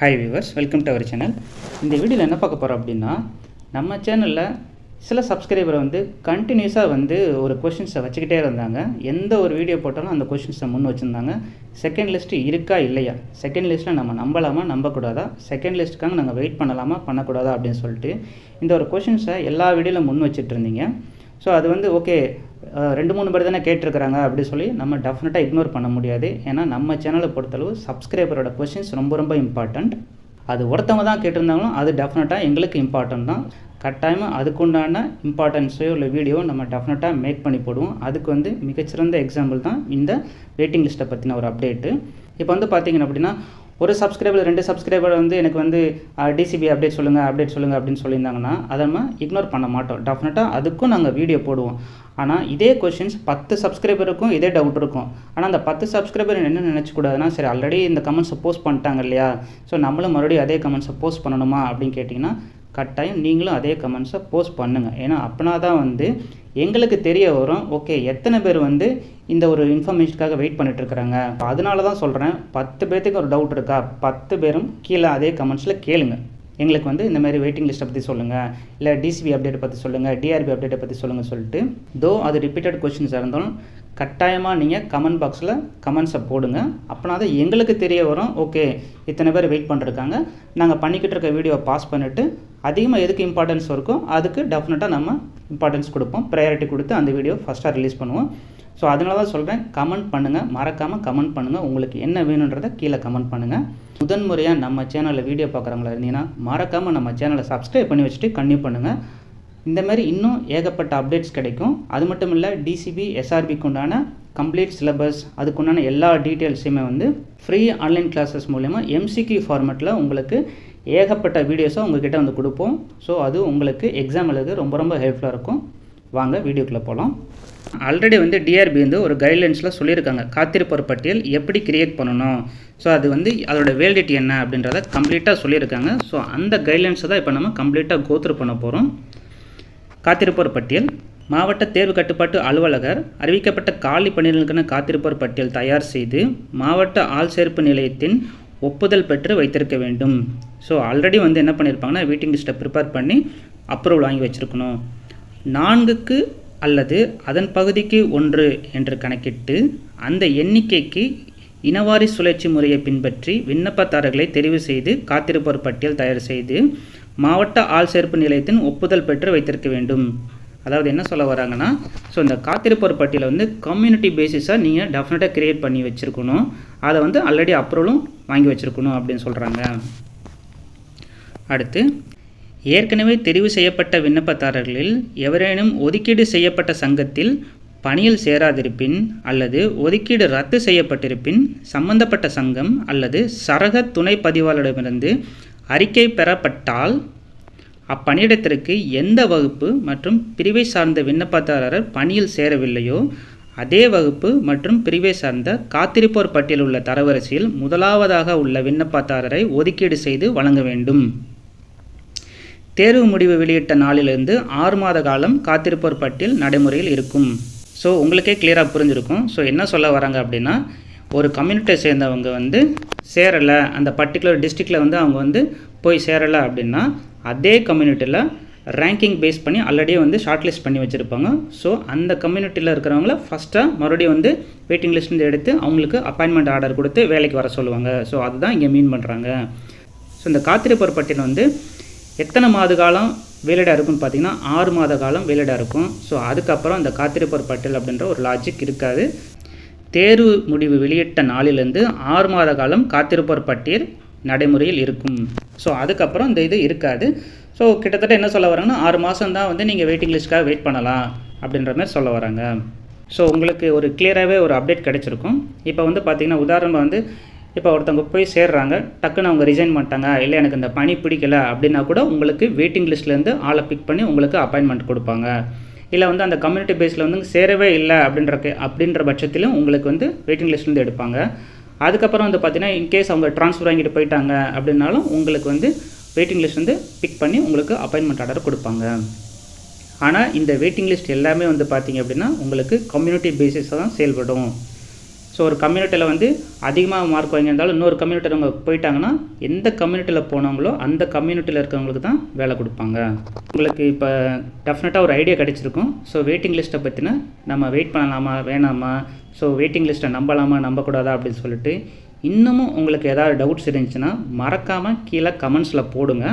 Hi viewers welcome to our channel இந்த வீடியோவில் என்ன பார்க்க போகிறோம் அப்படின்னா நம்ம சேனலில் சில சப்ஸ்கிரைபரை வந்து கண்டினியூஸாக வந்து ஒரு கொஷின்ஸை வச்சுக்கிட்டே இருந்தாங்க. எந்த ஒரு வீடியோ போட்டாலும் அந்த கொஷின்ஸை முன் வச்சுருந்தாங்க. செகண்ட் லிஸ்ட்டு இருக்கா இல்லையா? செகண்ட் லிஸ்ட்டில் நம்ம நம்பலாமா நம்பக்கூடாதா? செகண்ட் லிஸ்ட்டுக்காக நாங்கள் வெயிட் பண்ணலாமா பண்ணக்கூடாதா அப்படின்னு சொல்லிட்டு இந்த ஒரு கொஷின்ஸை எல்லா வீடியோவில் முன் வச்சுட்டு இருந்தீங்க. ஸோ அது வந்து ஓகே ரெண்டு மூணு பேர் தானே கேட்டிருக்கிறாங்க அப்படி சொல்லி நம்ம டெஃபினட்டாக இக்னோர் பண்ண முடியாது. ஏன்னா நம்ம சேனலை பொறுத்தளவு சப்ஸ்கிரைபரோட கொஷின்ஸ் ரொம்ப ரொம்ப இம்பார்ட்டண்ட் அது ஒருத்தவங்க தான் கேட்டிருந்தாங்களும் அது டெஃபினட்டாக எங்களுக்கு இம்பார்ட்டன்ட் தான். கட்டாயமாக அதுக்குண்டான இம்பார்ட்டன்ஸையோ இல்லை வீடியோ நம்ம டெஃபினட்டாக மேக் பண்ணி போடுவோம். அதுக்கு வந்து மிகச்சிறந்த எக்ஸாம்பிள் தான் இந்த வெயிட்டிங் லிஸ்ட்டை பற்றின ஒரு அப்டேட்டு இப்போ வந்து பார்த்தீங்கன்னா அப்படின்னா ஒரு சப்ஸ்கிரைபர் ரெண்டு சப்ஸ்கிரைபர் வந்து எனக்கு வந்து டிசிபி அப்டேட் சொல்லுங்கள் அப்டேட் சொல்லுங்கள் அப்படின்னு சொல்லியிருந்தாங்கன்னா அதை நம்ம இக்னோர் பண்ண மாட்டோம். டெஃபினட்டாக அதுக்கும் நாங்கள் வீடியோ போடுவோம். ஆனால் இதே கொஷின்ஸ் பத்து சப்ஸ்கிரைபருக்கும் இதே டவுட் இருக்கும். ஆனால் அந்த பத்து சப்ஸ்கிரைபர் என்ன நினச்சக்கூடாதுன்னா சரி ஆல்ரெடி இந்த கமெண்ட்ஸை போஸ்ட் பண்ணிட்டாங்க இல்லையா? ஸோ நம்மளும் மறுபடியும் அதே கமெண்ட்ஸை போஸ்ட் பண்ணணுமா அப்படின்னு கேட்டிங்கன்னா கட்டாயம் நீங்களும் அதே கமெண்ட்ஸை போஸ்ட் பண்ணுங்கள் ஏன்னா அப்படின்னா தான் வந்து எங்களுக்கு தெரிய வரும் ஓகே எத்தனை பேர் வந்து இந்த ஒரு இன்ஃபர்மேஷனுக்காக வெயிட் பண்ணிட்டு இருக்கிறாங்க? அதனால தான் சொல்கிறேன் பத்து பேர்த்துக்கு ஒரு டவுட் இருக்கா? பத்து பேரும் கீழே அதே கமெண்ட்ஸில் கேளுங்கள் எங்களுக்கு வந்து இந்த மாதிரி வெயிட்டிங் லிஸ்ட்டை பற்றி சொல்லுங்கள் இல்லை டிசிபி அப்டேட்டை பற்றி சொல்லுங்கள் டிஆர்பி அப்டேட்டை பற்றி சொல்லுங்கள் சொல்லிட்டு தோ அது ரிப்பீட்டட் கொஷின்ஸாக இருந்தாலும் கட்டாயமாக நீங்கள் கமெண்ட் பாக்ஸில் கமெண்ட்ஸை போடுங்க. அப்படின்னா தான் எங்களுக்கு தெரிய வரும் ஓகே இத்தனை பேர் வெயிட் பண்ணிருக்காங்க. நாங்கள் பண்ணிக்கிட்டு இருக்க வீடியோவை பாஸ் பண்ணிவிட்டு அதிகமாக எதுக்கு இம்பார்ட்டன்ஸ் இருக்கோ அதுக்கு டெஃபினட்டாக நம்ம இம்பார்ட்டன்ஸ் கொடுப்போம். ப்ரையாரிட்டி கொடுத்து அந்த வீடியோ ஃபஸ்ட்டாக ரிலீஸ் பண்ணுவோம். ஸோ அதனால தான் சொல்கிறேன் கமெண்ட் பண்ணுங்கள் மறக்காமல் கமெண்ட் பண்ணுங்கள் உங்களுக்கு என்ன வேணுன்றதை கீழே கமெண்ட் பண்ணுங்கள் முதன் முறையாக நம்ம சேனலில் வீடியோ பார்க்குறவங்களா இருந்தீங்கன்னா மறக்காமல் நம்ம சேனலை சப்ஸ்கிரைப் பண்ணி வச்சுட்டு கன்டினியூ பண்ணுங்கள் இந்த மாதிரி இன்னும் ஏகப்பட்ட அப்டேட்ஸ் கிடைக்கும். அது மட்டும் இல்லை டிசிபி எஸ்ஆர்பிக்கு உண்டான கம்ப்ளீட் சிலபஸ் அதுக்குண்டான எல்லா டீட்டெயில்ஸையுமே வந்து ஃப்ரீ ஆன்லைன் கிளாஸஸ் மூலயமா எம்சிக்யூ ஃபார்மேட்டில் உங்களுக்கு ஏகப்பட்ட வீடியோஸை உங்ககிட்ட வந்து கொடுப்போம். ஸோ அது உங்களுக்கு எக்ஸாம் எழுத ரொம்ப ரொம்ப ஹெல்ப்ஃபுல்லாக இருக்கும். வாங்க வீடியோக்குள்ளே போகலாம் ஆல்ரெடி வந்து டிஆர்பி வந்து ஒரு கைட்லைன்ஸில் சொல்லியிருக்காங்க. காத்திருப்போர் பட்டியல் எப்படி கிரியேட் பண்ணணும்? ஸோ அது வந்து அதோட வேலிடிட்டி என்ன அப்படின்றத கம்ப்ளீட்டாக சொல்லியிருக்காங்க. ஸோ அந்த கைட்லைன்ஸை தான் இப்போ நம்ம கம்ப்ளீட்டாக கோத்ரூ பண்ண போகிறோம் காத்திருப்போர் பட்டியல் மாவட்ட தேர்வு கட்டுப்பாட்டு அலுவலகர் அறிவிக்கப்பட்ட காலி பணிகளுக்கான காத்திருப்போர் பட்டியல் தயார் செய்து மாவட்ட ஆள் சேர்ப்பு நிலையத்தின் ஒப்புதல் பெற்று வைத்திருக்க வேண்டும். ஸோ ஆல்ரெடி வந்து என்ன பண்ணியிருப்பாங்கன்னா வெயிட்டிங் லிஸ்ட்டை ப்ரிப்பேர் பண்ணி அப்ரூவல் வாங்கி வச்சுருக்கணும். நான்குக்கு அல்லது அதன் பகுதிக்கு ஒன்று என்று கணக்கிட்டு அந்த எண்ணிக்கைக்கு இனவாரி சுழற்சி முறையை பின்பற்றி விண்ணப்பதாரர்களை தெரிவு செய்து காத்திருப்போர் பட்டியல் தயார் செய்து மாவட்ட ஆள் சேர்ப்பு நிலையத்தின் ஒப்புதல் பெற்று வைத்திருக்க வேண்டும். அதாவது என்ன சொல்ல வராங்கன்னா ஸோ இந்த காத்திருப்போர் பட்டியலை வந்து கம்யூனிட்டி பேசிஸாக நீங்கள் டெஃபினட்டாக க்ரியேட் பண்ணி வச்சுருக்கணும். அதை வந்து ஆல்ரெடி அப்ரூவலும் வாங்கி வச்சுருக்கணும் அப்படின்னு சொல்கிறாங்க அடுத்து ஏற்கனவே தெரிவு செய்யப்பட்ட விண்ணப்பதாரர்களில் எவரேனும் ஒதுக்கீடு செய்யப்பட்ட சங்கத்தில் பணியில் சேராதிருப்பின் அல்லது ஒதுக்கீடு ரத்து செய்யப்பட்டிருப்பின் சம்பந்தப்பட்ட சங்கம் அல்லது சரக துணை பதிவாளரிடமிருந்து அறிக்கை பெறப்பட்டால் அப்பணியிடத்திற்கு எந்த வகுப்பு மற்றும் பிரிவை சார்ந்த விண்ணப்பதாரர் பணியில் சேரவில்லையோ அதே வகுப்பு மற்றும் பிரிவை சார்ந்த காத்திருப்போர் பட்டியல் உள்ள தரவரிசையில் முதலாவதாக உள்ள விண்ணப்பதாரரை ஒதுக்கீடு செய்து வழங்க வேண்டும். தேர்வு முடிவு வெளியிட்ட நாளிலிருந்து ஆறு மாத காலம் காத்திருப்போர் பட்டியல் நடைமுறையில் இருக்கும். ஸோ உங்களுக்கே கிளியராக புரிஞ்சிருக்கும். ஸோ என்ன சொல்ல வராங்க அப்படின்னா ஒரு கம்யூனிட்டியை சேர்ந்தவங்க வந்து சேரலை அந்த பர்டிகுலர் டிஸ்ட்ரிக்டில் வந்து அவங்க வந்து போய் சேரலை அப்படின்னா அதே கம்யூனிட்டியில் ரேங்கிங் பேஸ் பண்ணி ஆல்ரெடி வந்து ஷார்ட் லிஸ்ட் பண்ணி வச்சுருப்பாங்க. ஸோ அந்த கம்யூனிட்டியில் இருக்கிறவங்கள ஃபஸ்ட்டாக மறுபடியும் வந்து வெயிட்டிங் லிஸ்ட்லேருந்து எடுத்து அவங்களுக்கு அப்பாயின்மெண்ட் ஆர்டர் கொடுத்து வேலைக்கு வர சொல்லுவாங்க. ஸோ அதுதான் இங்கே மீன் பண்ணுறாங்க ஸோ இந்த காத்திருப்போர் பட்டியல் வந்து எத்தனை மாத காலம் வேலிடாக இருக்கும்னு பார்த்தீங்கன்னா ஆறு மாத காலம் வேலிடாக இருக்கும். ஸோ அதுக்கப்புறம் அந்த காத்திருப்போர் பட்டியல் அப்படின்ற ஒரு லாஜிக் இருக்காது. தேர்வு முடிவு வெளியிட்ட நாளிலிருந்து ஆறு மாத காலம் காத்திருப்போர் பட்டியல் நடைமுறையில் இருக்கும். ஸோ அதுக்கப்புறம் இந்த இது இருக்காது. ஸோ கிட்டத்தட்ட என்ன சொல்ல வராங்கன்னா ஆறு மாதம் தான் வந்து நீங்கள் வெயிட்டிங் லிஸ்ட்காக வெயிட் பண்ணலாம் அப்படின்ற மாதிரி சொல்ல வராங்க. ஸோ உங்களுக்கு ஒரு கிளியராகவே ஒரு அப்டேட் கிடச்சிருக்கும். இப்போ வந்து பார்த்திங்கன்னா உதாரணமாக வந்து இப்போ ஒருத்தவங்க போய் சேர்றாங்க டக்குன்னு அவங்க ரிசைன் பண்ணிட்டாங்க இல்லை எனக்கு இந்த பணி பிடிக்கல அப்படின்னா கூட உங்களுக்கு வெயிட்டிங் லிஸ்ட்லேருந்து ஆளை பிக் பண்ணி உங்களுக்கு அப்பாயின்மெண்ட் கொடுப்பாங்க. இல்லை வந்து அந்த கம்யூனிட்டி பேஸில் வந்து சேரவே இல்லை அப்படின்ற அப்படின்ற பட்சத்திலும் உங்களுக்கு வந்து வெயிட்டிங் லிஸ்ட்லேருந்து எடுப்பாங்க. அதுக்கப்புறம் வந்து பார்த்தீங்கன்னா இன்கேஸ் அவங்க ட்ரான்ஸ்ஃபர் வாங்கிட்டு போயிட்டாங்க அப்படின்னாலும் உங்களுக்கு வந்து வெயிட்டிங் லிஸ்ட் வந்து பிக் பண்ணி உங்களுக்கு அப்பாயின்மெண்ட் ஆர்டர் கொடுப்பாங்க. ஆனால் இந்த வெயிட்டிங் லிஸ்ட் எல்லாமே வந்து பார்த்தீங்க அப்படின்னா உங்களுக்கு கம்யூனிட்டி பேசிஸாக தான் செயல்படும். ஸோ ஒரு கம்யூனிட்டியில் வந்து அதிகமாக மார்க் வாங்கியிருந்தாலும் இன்னொரு கம்யூனிட்டியில் அவங்க போயிட்டாங்கன்னா எந்த கம்யூனிட்டியில் போனவங்களோ அந்த கம்யூனிட்டியில் இருக்கிறவங்களுக்கு தான் வேலை கொடுப்பாங்க. உங்களுக்கு இப்போ டெஃபினட்டாக ஒரு ஐடியா கிடச்சிருக்கும். ஸோ வெயிட்டிங் லிஸ்ட்டை பற்றின நம்ம வெயிட் பண்ணலாமா வேணாமா? ஸோ வெயிட்டிங் லிஸ்ட்டை நம்பலாமா நம்பக்கூடாதா அப்படின்னு சொல்லிட்டு இன்னமும் உங்களுக்கு ஏதாவது டவுட்ஸ் இருந்துச்சுன்னா மறக்காமல் கீழே கமெண்ட்ஸில் போடுங்க.